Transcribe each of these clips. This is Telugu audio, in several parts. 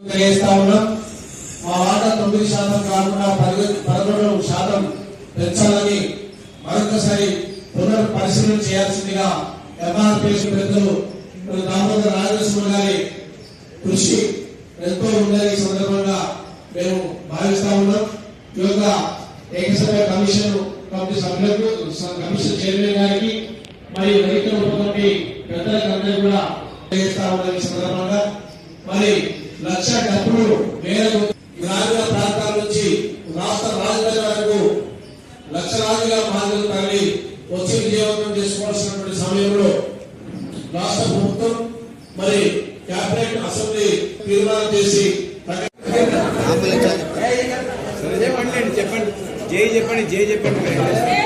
తెలియజేస్తా ఉన్నాం. మా వాటా తొమ్మిది శాతం కాకుండా పదకొండు శాతం పెంచాలని మరొకసారి పునర్ పరిశీలన చేయాల్సిందిగా ఎంఆర్పిఎస్ పెద్దలు ఇప్పుడు రాజేశ్వర గారి కృషి ఎంతో ఉందని ఈ సందర్భంగా మేము భావిస్తా ఉన్నాం. ఈ యొక్క ఏకసభ్య కమిషన్ కమిటీ సభ్యులకు కమిషన్ చైర్మన్ గారికి మరియు రైతు ఉపకమిటీ పెద్దలకు కూడా సందర్భంగా. మరి లక్ష డబ్బులు మేరకు గ్రామీణ ప్రాంతాల నుంచి రాష్ట్ర రాజధాని వరకు లక్షలాదిగా మాదిరి తరలి వచ్చి విజయవంతం చేసుకోవాల్సినటువంటి సమయంలో రాష్ట్ర ప్రభుత్వం మరి కేబినెట్ అసెంబ్లీ తీర్మానం చేసి చెప్పండి. జై చెప్పండి జై చెప్పండి.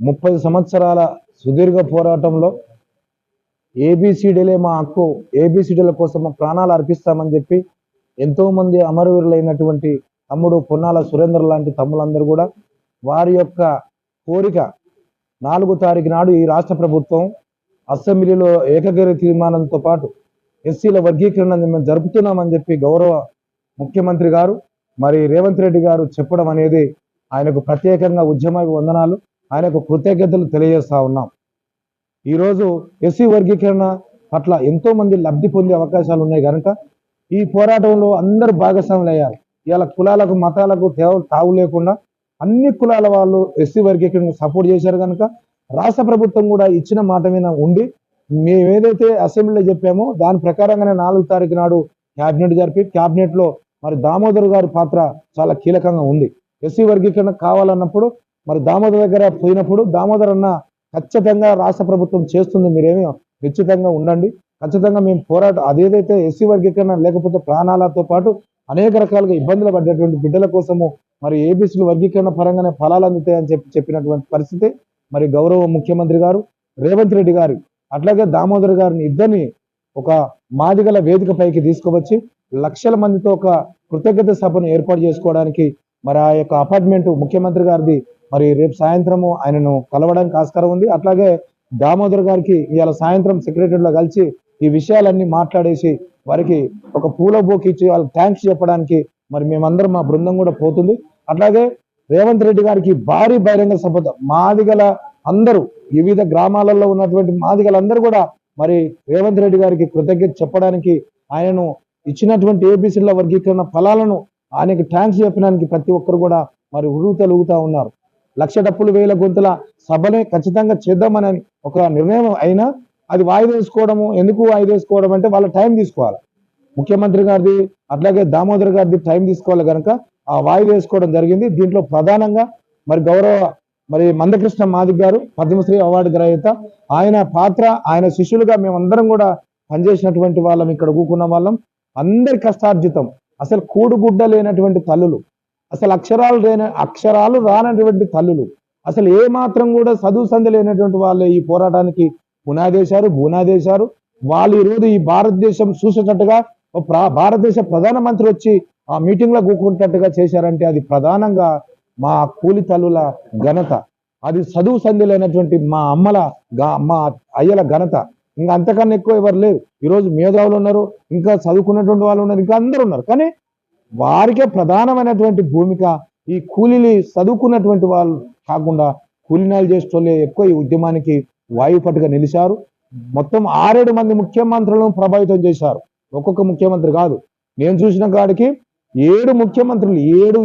ముప్పై సంవత్సరాల సుదీర్ఘ పోరాటంలో ఏబిసిడీలే మా హక్కు ఏబిసిడీల కోసం మా ప్రాణాలు అర్పిస్తామని చెప్పి ఎంతోమంది అమరవీరులైనటువంటి తమ్ముడు పొన్నాల సురేందర్ లాంటి తమ్ములందరూ కూడా వారి యొక్క కోరిక నాలుగు తారీఖు నాడు ఈ రాష్ట్ర ప్రభుత్వం అసెంబ్లీలో ఏకగ్ర తీర్మానంతో పాటు ఎస్సీల వర్గీకరణ మేము జరుపుతున్నామని చెప్పి గౌరవ ముఖ్యమంత్రి గారు మరి రేవంత్ రెడ్డి గారు చెప్పడం అనేది ఆయనకు ప్రత్యేకంగా ఉద్యమ వందనాలు. ఆయనకు కృతజ్ఞతలు తెలియజేస్తా ఉన్నాం. ఈరోజు ఎస్సీ వర్గీకరణ పట్ల ఎంతో మంది లబ్ధి పొందే అవకాశాలు ఉన్నాయి కనుక ఈ పోరాటంలో అందరూ భాగస్వాములు అయ్యారు ఇవాళ కులాలకు మతాలకు తేవ తావు లేకుండా అన్ని కులాల వాళ్ళు ఎస్సీ వర్గీకరణ సపోర్ట్ చేశారు కనుక రాష్ట్ర ప్రభుత్వం కూడా ఇచ్చిన మాట మీద ఉండి మేము ఏదైతే అసెంబ్లీలో చెప్పామో దాని ప్రకారంగానే నాలుగు తారీఖు నాడు క్యాబినెట్ జరిపి క్యాబినెట్లో మరి దామోదర్ గారి పాత్ర చాలా కీలకంగా ఉంది. ఎస్సీ వర్గీకరణ కావాలన్నప్పుడు మరి దామోదర్ దగ్గర పోయినప్పుడు దామోదర్ అన్న ఖచ్చితంగా రాష్ట్ర ప్రభుత్వం చేస్తుంది మీరేమీ నిశ్చితంగా ఉండండి. ఖచ్చితంగా మేము పోరాటం అదేదైతే ఎస్సీ వర్గీకరణ లేకపోతే ప్రాణాలతో పాటు అనేక రకాలుగా ఇబ్బందులు పడ్డటువంటి బిడ్డల కోసము మరి ఏబీసీలు వర్గీకరణ పరంగానే ఫలాలు అందుతాయని చెప్పి చెప్పినటువంటి పరిస్థితి. మరి గౌరవ ముఖ్యమంత్రి గారు రేవంత్ రెడ్డి గారు అట్లాగే దామోదర్ గారిని ఇద్దరిని ఒక మాదిగల వేదిక పైకి తీసుకువచ్చి లక్షల మందితో ఒక కృతజ్ఞత సభను ఏర్పాటు చేసుకోవడానికి మరి ఆ యొక్క అపార్ట్మెంట్ ముఖ్యమంత్రి గారిది మరి రేపు సాయంత్రము ఆయనను కలవడానికి ఆస్కారం ఉంది. అట్లాగే దామోదర్ గారికి ఇవాళ సాయంత్రం సెక్రటరీలో కలిసి ఈ విషయాలన్నీ మాట్లాడేసి వారికి ఒక పూల బోకి ఇచ్చి వాళ్ళకి థ్యాంక్స్ చెప్పడానికి మరి మేమందరం మా బృందం కూడా పోతుంది. అట్లాగే రేవంత్ రెడ్డి గారికి భారీ బహిరంగ సభ మాదిగల అందరూ వివిధ గ్రామాలలో ఉన్నటువంటి మాదిగలందరూ కూడా మరి రేవంత్ రెడ్డి గారికి కృతజ్ఞత చెప్పడానికి ఆయనను ఇచ్చినటువంటి ఏబిసిల వర్గీకరణ ఫలాలను ఆయనకి థ్యాంక్స్ చెప్పడానికి ప్రతి ఒక్కరు కూడా మరి ఉరుగు తెలుగుతా ఉన్నారు. లక్ష డప్పులు వేల గొంతుల సభనే ఖచ్చితంగా చేద్దామని ఒక నిర్ణయం అయినా అది వాయిదా వేసుకోవడము. ఎందుకు వాయిదా వేసుకోవడం అంటే వాళ్ళ టైం తీసుకోవాలి. ముఖ్యమంత్రి గారిది అట్లాగే దామోదర్ గారిది టైం తీసుకోవాలి కనుక ఆ వాయిదా వేసుకోవడం జరిగింది. దీంట్లో ప్రధానంగా మరి గౌరవ మరి మందకృష్ణ మాదిక్ గారు పద్మశ్రీ అవార్డు గ్రహీత ఆయన పాత్ర ఆయన శిష్యులుగా మేమందరం కూడా పనిచేసినటువంటి వాళ్ళం ఇక్కడ కూకున్న వాళ్ళం. అందరి కష్టార్జితం. అసలు కూడుగుడ్డ లేనటువంటి తల్లులు. అసలు అక్షరాలు లేని అక్షరాలు రానటువంటి తల్లులు. అసలు ఏ మాత్రం కూడా చదువు సంధి లేనటువంటి వాళ్ళు ఈ పోరాటానికి పునాదేశారు బునాదేశారు వాళ్ళు ఈరోజు ఈ భారతదేశం చూసేటట్టుగా ప్రా- భారతదేశ ప్రధానమంత్రి వచ్చి ఆ మీటింగ్లో కూకుంటున్నట్టుగా చేశారంటే అది ప్రధానంగా మా కూలి తల్లుల ఘనత. అది చదువు సంధి లేనటువంటి మా అమ్మల మా అయ్యల ఘనత. ఇంకా అంతకన్నా ఎక్కువ ఎవరు లేరు. ఈరోజు మేధావులు ఉన్నారు ఇంకా చదువుకున్నటువంటి వాళ్ళు ఉన్నారు ఇంకా అందరు ఉన్నారు. కానీ వారికే ప్రధానమైనటువంటి భూమిక ఈ కూలీలు చదువుకున్నటువంటి వాళ్ళు కాకుండా కూలినాలు చేసేటోళ్ళే ఎక్కువ ఈ ఉద్యమానికి వాయుపట్టుగా నిలిచారు. మొత్తం ఆరేడు మంది ముఖ్యమంత్రులను ప్రభావితం చేశారు. ఒక్కొక్క ముఖ్యమంత్రి కాదు. నేను చూసిన కాడికి ఏడు ముఖ్యమంత్రులు ఏడు